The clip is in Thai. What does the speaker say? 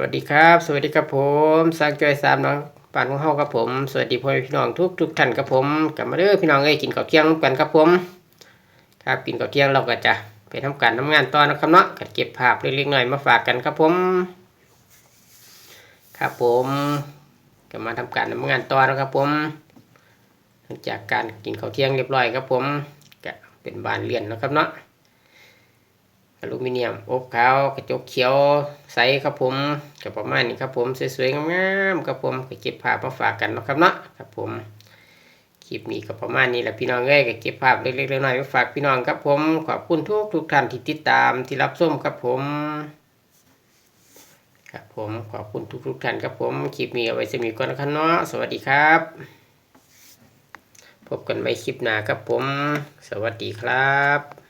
วัสดีครับ สวัสดีครับผมสร้างจอยสามน้องป่านของเฮาครับผม สวัสดีพ่อพี่น้องทุกทุกท่านครับผมกลับมาเด้อพี่น้องเอ้ยกินข้าวเที่ยงกันครับผมครับกินข้าวเที่ยงเราก็จะไปทำการทำงานต่อนะครับเนาะก็เก็บภาพเล็กๆหน่อยมาฝากกันครับผม ครับผมก็มาทำการทำงานต่อนะครับผม หลังจากการกินข้าวเที่ยงเรียบร้อยครับผมก็เป็นบานเรียนนะครับเนาะ อลูมิเนียมอบขาวกระจกเขียวใสครับผมกับประมาณนี้ครับผมสวยๆงามๆครับผมก็เก็บภาพมาฝากกันนะครับเนาะครับผมคลิปนี้ก็ประมาณนี้แหละพี่น้องเอ้ยก็เก็บภาพเล็กๆน้อยๆมาฝากพี่น้องครับผมขอบคุณทุกทุกท่านที่ติดตามที่รับชมครับผมครับผมขอบคุณทุกทุกท่านครับผมคลิปนี้เอาไว้สมีก่อนนะครับเนาะสวัสดีครับ พบกันใหม่คลิปหน้าครับผม สวัสดีครับ